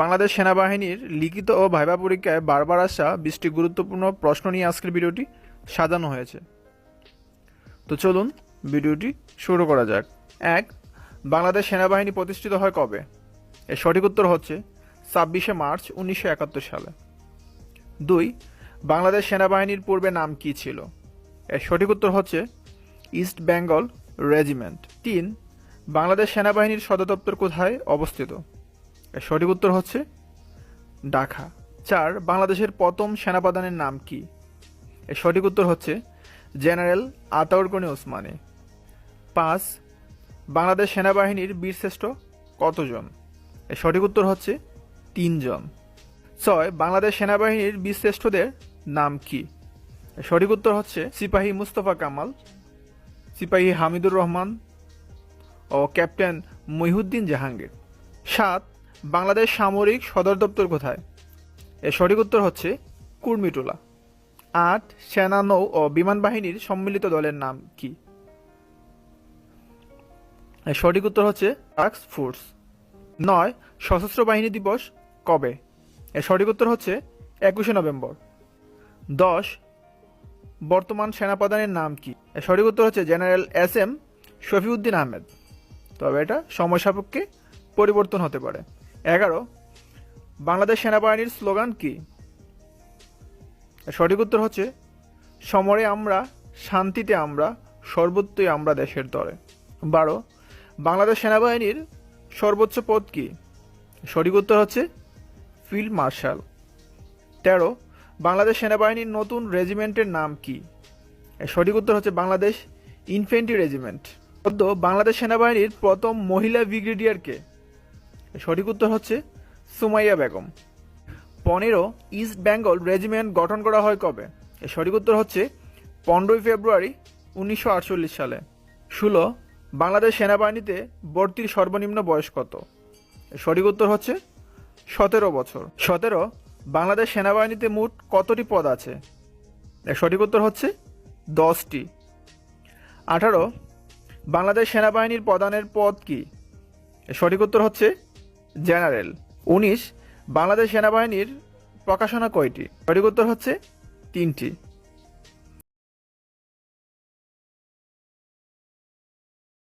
বাংলাদেশ সেনাবাহিনীর লিখিত ও ভাইবা পরীক্ষায় বারবার আসা বিশটি গুরুত্বপূর্ণ প্রশ্ন নিয়ে আজকের ভিডিওটি সাজানো হয়েছে। তো চলুন ভিডিওটি শুরু করা যাক। এক, বাংলাদেশ সেনাবাহিনী প্রতিষ্ঠিত হয় কবে? এর সঠিক উত্তর হচ্ছে ছাব্বিশে মার্চ উনিশশো একাত্তর সালে। দুই, বাংলাদেশ সেনাবাহিনীর পূর্বে নাম কী ছিল? এর সঠিক উত্তর হচ্ছে ইস্ট বেঙ্গল রেজিমেন্ট। তিন, বাংলাদেশ সেনাবাহিনীর সদর দপ্তর কোথায় অবস্থিত? সঠিক উত্তর হচ্ছে ঢাকা। চার, বাংলাদেশের প্রথম সেনাপ্রধানের নাম কি? এর সঠিক উত্তর হচ্ছে জেনারেল আতাউর ওসমানী। পাঁচ, বাংলাদেশ সেনাবাহিনীর বীরশ্রেষ্ঠ কতজন? এর সঠিক উত্তর হচ্ছে তিনজন। ছয়, বাংলাদেশ সেনাবাহিনীর বীরশ্রেষ্ঠদের নাম কি? সঠিক উত্তর হচ্ছে সিপাহী মুস্তফা কামাল, সিপাহী হামিদুর রহমান ও ক্যাপ্টেন মহিউদ্দিন জাহাঙ্গীর। সাত বাংলাদেশ সামরিক সদর দপ্তর কোথায়? এর সঠিক উত্তর হচ্ছে কুর্মিটোলা। আট, সেনা নৌ ও বিমান বাহিনীর সম্মিলিত দলের নাম কি? এর সঠিক উত্তর হচ্ছে টাস্ক ফোর্স। নয়, সশস্ত্র বাহিনী দিবস কবে? এর সঠিক উত্তর হচ্ছে একুশে নভেম্বর। দশ, বর্তমান সেনাপ্রধানের নাম কি? এর সঠিক উত্তর হচ্ছে general S M Shafiuddin Ahmed. তবে এটা সময় সাপেক্ষে পরিবর্তন হতে পারে। এগারো, বাংলাদেশ সেনাবাহিনীর স্লোগান কি? সঠিক উত্তর হচ্ছে, সমরে আমরা, শান্তিতে আমরা, সর্বত্রই আমরা দেশের দরে বারো, বাংলাদেশ সেনাবাহিনীর সর্বোচ্চ পদ কি? সঠিক উত্তর হচ্ছে, ফিল্ড মার্শাল। তেরো, বাংলাদেশ সেনাবাহিনীর নতুন রেজিমেন্টের নাম কি? সঠিক উত্তর হচ্ছে, বাংলাদেশ ইনফেন্ট্রি রেজিমেন্ট। চোদ্দ, বাংলাদেশ সেনাবাহিনীর প্রথম মহিলা ব্রিগেডিয়ারকে সঠিক উত্তর হচ্ছে সুমাইয়া বেগম। পনেরো, ইস্ট বেঙ্গল রেজিমেন্ট গঠন করা হয় কবে? এর সঠিক উত্তর হচ্ছে পনেরোই ফেব্রুয়ারি উনিশশো আটচল্লিশ সালে। ষোলো, বাংলাদেশ সেনাবাহিনীতে ভর্তির সর্বনিম্ন বয়স কত? এর সঠিক উত্তর হচ্ছে সতেরো বছর। সতেরো, বাংলাদেশ সেনাবাহিনীতে মোট কতটি পদ আছে? এর সঠিক উত্তর হচ্ছে দশটি। আঠারো, বাংলাদেশ সেনাবাহিনীর প্রধানের পদ কি? সঠিক উত্তর হচ্ছে জেনারেল। উনিশ বাংলাদেশ সেনাবাহিনীর প্রকাশনা কয়টি? সঠিক উত্তর হচ্ছে তিনটি।